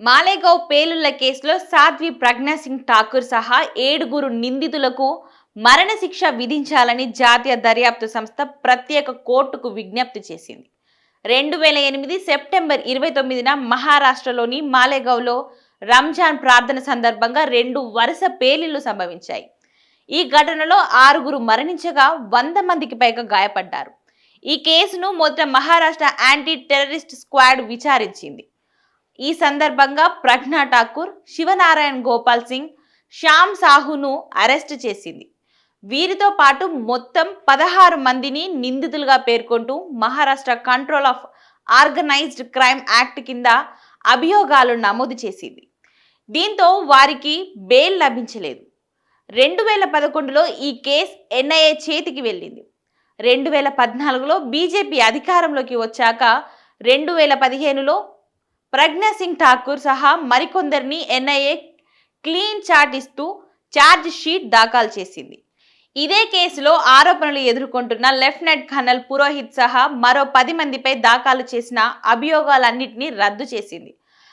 మాలేగావ్ పేలుళ్ళ కేసులో సాధ్వి ప్రజ్ఞా సింగ్ ఠాకూర్ సహా ఏడుగురు నిందితులకు మరణశిక్ష విధించాలని జాతీయ దర్యాప్తు సంస్థ ప్రత్యేక కోర్టుకు విజ్ఞప్తి చేసింది. రెండు వేల ఎనిమిది సెప్టెంబర్ ఇరవై తొమ్మిదిన మహారాష్ట్రలోని మాలేగావ్లో రంజాన్ ప్రార్థన సందర్భంగా రెండు వరుస పేలిళ్ళు సంభవించాయి. ఈ ఘటనలో ఆరుగురు మరణించగా వంద మందికి పైగా గాయపడ్డారు. ఈ కేసును మొదట మహారాష్ట్ర యాంటీ టెర్రరిస్ట్ స్క్వాడ్ విచారించింది. ఈ సందర్భంగా ప్రజ్ఞా ఠాకూర్ శివనారాయణ్ గోపాల్ సింగ్ శ్యామ్ సాహును అరెస్టు చేసింది. వీరితో పాటు మొత్తం పదహారు మందిని నిందితులుగా పేర్కొంటూ Maharashtra control of organised crime act కింద అభియోగాలు నమోదు చేసింది. దీంతో వారికి బెయిల్ లభించలేదు. రెండు వేల పదకొండులో ఈ కేసు ఎన్ఐఏ చేతికి వెళ్ళింది. రెండు వేల పద్నాలుగులో బీజేపీ అధికారంలోకి వచ్చాక రెండు వేల పదిహేనులో ప్రజ్ఞా సింగ్ ఠాకూర్ సహా మరికొందరిని ఎన్ఐఏ క్లీన్ చాట్ ఇస్తూ ఛార్జ్ షీట్ దాఖలు చేసింది. ఇదే కేసులో ఆరోపణలు ఎదుర్కొంటున్న లెఫ్టినెంట్ కర్నల్ పురోహిత్ సహా మరో పది మందిపై దాఖలు చేసిన అభియోగాలన్నింటినీ రద్దు చేసింది.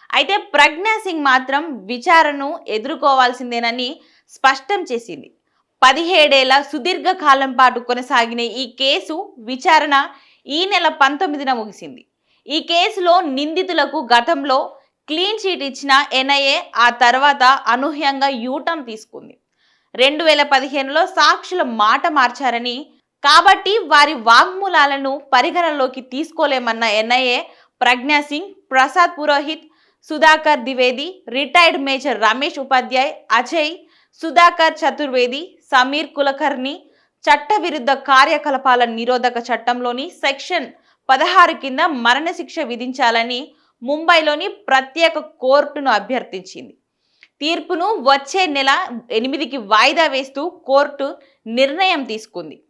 అయితే ప్రజ్ఞా సింగ్ మాత్రం విచారణను ఎదుర్కోవాల్సిందేనని స్పష్టం చేసింది. పదిహేడేళ్ళ సుదీర్ఘ కాలం పాటు కొనసాగిన ఈ కేసు విచారణ ఈ నెల పంతొమ్మిదిన ముగిసింది. ఈ కేసులో నిందితులకు గతంలో క్లీన్ చీట్ ఇచ్చిన ఎన్ఐఏ ఆ తర్వాత అనూహ్యంగా యూటర్న్ తీసుకుంది. రెండు వేల పదిహేనులో సాక్షుల మాట మార్చారని కాబట్టి వారి వాగ్మూలాలను పరిగణనలోకి తీసుకోలేమన్న NIA Pragya Singh Prasad Purohit Sudhakar Dwivedi retired major Ramesh Upadhyay Ajay Sudhakar Chaturvedi Sameer Kulkarni చట్టవిరుద్ధ కార్యకలాపాల నిరోధక చట్టంలోని సెక్షన్ పదహారు కింద మరణశిక్ష విధించాలని ముంబైలోని ప్రత్యేక కోర్టును అభ్యర్థించింది. తీర్పును వచ్చే నెల ఎనిమిదికి వాయిదా వేస్తూ కోర్టు నిర్ణయం తీసుకుంది.